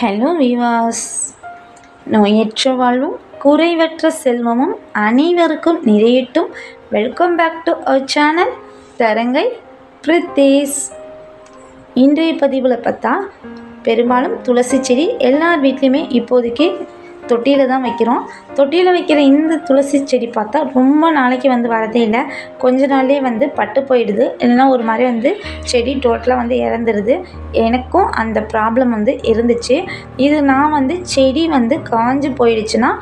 Hello விவாஸ் நோயற்ற வாழ்வும் குறைவற்ற செல்வமும் அனைவருக்கும் நிறையட்டும். Welcome back to our channel தரங்கை பிரித்தேஸ் இன்றைய பதிவில் பார்த்தா பெரும்பாலும் துளசி செடி எல்லார் வீட்லேயுமே இப்போதைக்கு தொட்டியில் தான் வைக்கிறோம். தொட்டியில் வைக்கிற இந்த துளசி செடி பார்த்தா ரொம்ப நாளைக்கு வந்து வரதே இல்லை. கொஞ்ச நாள்லேயே வந்து பட்டு போயிடுது. இல்லைன்னா ஒரு மாதிரி வந்து செடி டோட்டலாக வந்து இறந்துடுது எனக்கும் அந்த ப்ராப்ளம் வந்து இருந்துச்சு. இது நான் வந்து செடி வந்து காஞ்சு போயிடுச்சுன்னா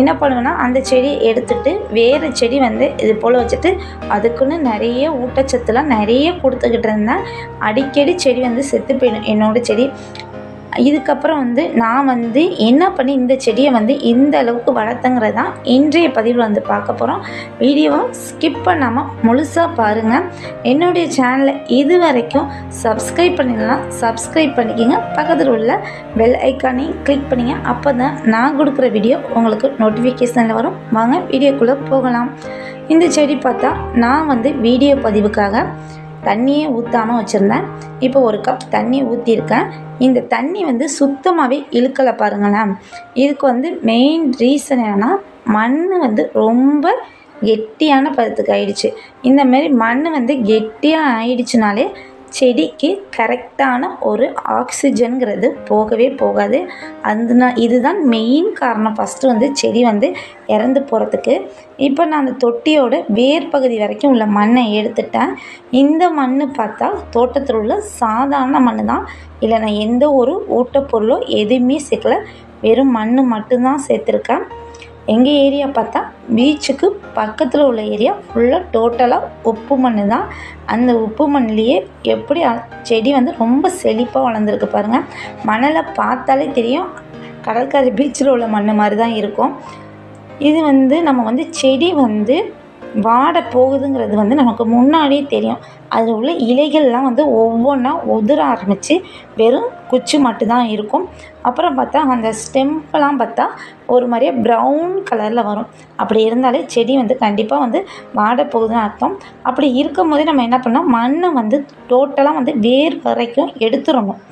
என்ன பண்ணுவேன்னா அந்த செடியை எடுத்துட்டு வேறு செடி வந்து இது போல் வச்சுட்டு அதுக்குன்னு நிறைய ஊட்டச்சத்துலாம் நிறைய கொடுத்துக்கிட்டு இருந்தேன். அடிக்கடி செடி வந்து செத்து போயிடும். என்னோட செடி இதுக்கப்புறம் வந்து நான் வந்து என்ன பண்ணி இந்த செடியை வந்து இந்த அளவுக்கு வளர்த்தங்கிறது தான் இன்றைய பதிவில் வந்து பார்க்க போகிறோம் வீடியோவை ஸ்கிப் பண்ணாமல் முழுசாக பாருங்கள் என்னுடைய சேனலை இது வரைக்கும் சப்ஸ்கிரைப் பண்ணிடலாம் சப்ஸ்கிரைப் பண்ணிக்கோங்க. பக்கத்தில் உள்ள பெல் ஐக்கானையும் கிளிக் பண்ணிங்க. அப்போ தான் நான் கொடுக்குற வீடியோ உங்களுக்கு நோட்டிஃபிகேஷனில் வரும். வாங்க வீடியோக்குள்ளே போகலாம். இந்த செடி பார்த்தா நான் வந்து வீடியோ பதிவுக்காக தண்ணியே ஊற்றாமல் வச்சுருந்தேன். இப்போ ஒரு கப் தண்ணி ஊற்றிருக்கேன் இந்த தண்ணி வந்து சுத்தமாகவே இழுக்கலை பாருங்களேன். இதுக்கு வந்து மெயின் ரீசன் என்னென்னா மண் வந்து ரொம்ப கெட்டியான பதத்துக்கு ஆயிடுச்சு. இந்தமாரி மண் வந்து கெட்டியாக ஆயிடுச்சுனாலே செடிக்கு கரெக்டான ஒரு ஆக்சிஜனுங்கிறது போகவே போகாது. அந்த இதுதான் மெயின் காரணம். ஃபஸ்ட்டு வந்து செடி வந்து இறந்து போகிறதுக்கு இப்போ நான் அந்த தொட்டியோட வேர் பகுதி வரைக்கும் உள்ள மண்ணை எடுத்துட்டேன். இந்த மண் பார்த்தா தோட்டத்தில் உள்ள சாதாரண மண் தான் இல்லை நான் எந்த ஒரு ஊட்டப்பொருளோ எதுவுமே சேர்க்கல. வெறும் மண் மட்டும்தான் சேர்த்துருக்கேன். எங்கள் ஏரியா பார்த்தா பீச்சுக்கு பக்கத்தில் உள்ள ஏரியா ஃபுல்லாக டோட்டலாக உப்பு மண் தான். அந்த உப்பு மண்ணிலேயே எப்படி செடி வந்து ரொம்ப செழிப்பாக வளர்ந்துருக்கு பாருங்கள் மணலை பார்த்தாலே தெரியும். கடற்கரை பீச்சில் உள்ள மண் மாதிரி தான் இருக்கும். இது வந்து நம்ம வந்து செடி வந்து வாட போகுதுங்கிறது வந்து நமக்கு முன்னாடியே தெரியும். அதில் உள்ள இலைகள்லாம் வந்து ஒவ்வொன்றா உதிர ஆரம்பித்து வெறும் குச்சி மட்டும்தான் இருக்கும். அப்புறம் பார்த்தா அந்த ஸ்டெம்பெல்லாம் பார்த்தா ஒரு மாதிரியே ப்ரௌன் கலரில் வரும். அப்படி இருந்தாலே செடி வந்து கண்டிப்பாக வந்து வாட போகுதுன்னு அர்த்தம். அப்படி இருக்கும் போதே நம்ம என்ன பண்ணோம் மண்ணை வந்து டோட்டலாக வந்து வேர் வரைக்கும் எடுத்துடணும்.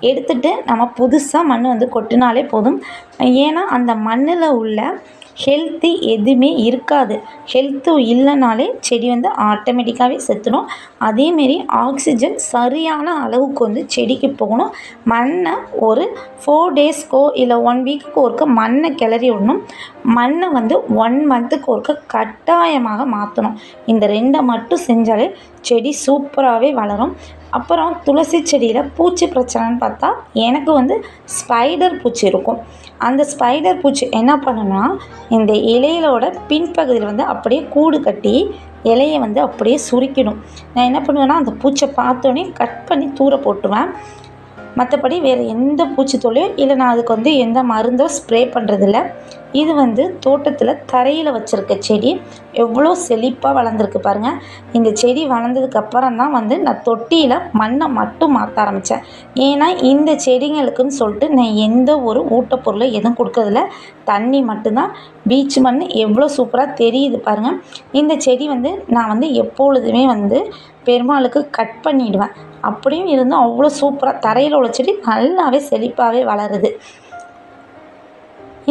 எடுத்துட்டு நம்ம புதுசாக மண் வந்து கொட்டினாலே போதும். ஏன்னா அந்த மண்ணில் உள்ள ஹெல்த்தி எதுவுமே இருக்காது. ஹெல்த்து இல்லைனாலே செடி வந்து ஆட்டோமேட்டிக்காகவே செத்துடும் அதேமாரி ஆக்சிஜன் சரியான அளவுக்கு வந்து செடிக்கு போகணும். மண்ணை ஒரு ஃபோர் டேஸ்க்கோ இல்லை ஒன் வீக்குக்கு ஒருக்க மண்ணை கிளறி விடணும். மண்ணை வந்து ஒன் மந்த்துக்கு ஒருக்க கட்டாயமாக மாற்றணும் இந்த ரெண்டை மட்டும் செஞ்சாலே செடி சூப்பராகவே வளரும். அப்புறம் துளசி செடியில் பூச்சி பிரச்சனைன்னு பார்த்தா எனக்கு வந்து ஸ்பைடர் பூச்சி இருக்கும். அந்த ஸ்பைடர் பூச்சி என்ன பண்ணுன்னா இந்த இலையிலோட பின்பகுதியில் வந்து அப்படியே கூடு கட்டி இலையை வந்து அப்படியே சுருக்கிடும். நான் என்ன பண்ணுவேன்னா அந்த பூச்சை பார்த்தோன்னே கட் பண்ணி தூர போட்டுருவேன். மற்றபடி வேறு எந்த பூச்சித்தொல்லையோ இல்லை நான் அதுக்கு வந்து எந்த மருந்தோ ஸ்ப்ரே பண்ணுறதில்ல இது வந்து தோட்டத்தில் தரையில் வச்சுருக்க செடி எவ்வளோ செழிப்பாக வளர்ந்துருக்கு பாருங்கள் இந்த செடி வளர்ந்ததுக்கப்புறம் தான் வந்து நான் தொட்டியில் மண்ணை மட்டும் மாற்ற ஆரம்பித்தேன் ஏன்னா இந்த செடிங்களுக்குன்னு சொல்லிட்டு நான் எந்த ஒரு ஊட்டப்பொருளும் எதுவும் கொடுக்கறதில்ல. தண்ணி மட்டும்தான். பீச் மண் எவ்வளோ சூப்பராக தெரியுது பாருங்கள் இந்த செடி வந்து நான் வந்து எப்பொழுதுமே வந்து பெருமாளுக்கு கட் பண்ணிவிடுவேன் அப்படியும் இருந்தும் அவ்வளோ சூப்பராக தரையில் உள்ள செடி நல்லாவே செழிப்பாகவே வளருது.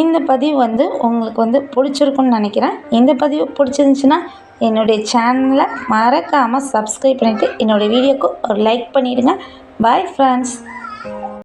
இந்த பதிவு வந்து உங்களுக்கு வந்து பிடிச்சிருக்குன்னு நினைக்கிறேன். இந்த பதிவு பிடிச்சிருந்துச்சின்னா என்னுடைய சேனலை மறக்காமல் சப்ஸ்கிரைப் பண்ணிவிட்டு என்னுடைய வீடியோக்கு ஒரு லைக் பண்ணிவிடுங்க பாய் ஃப்ரெண்ட்ஸ்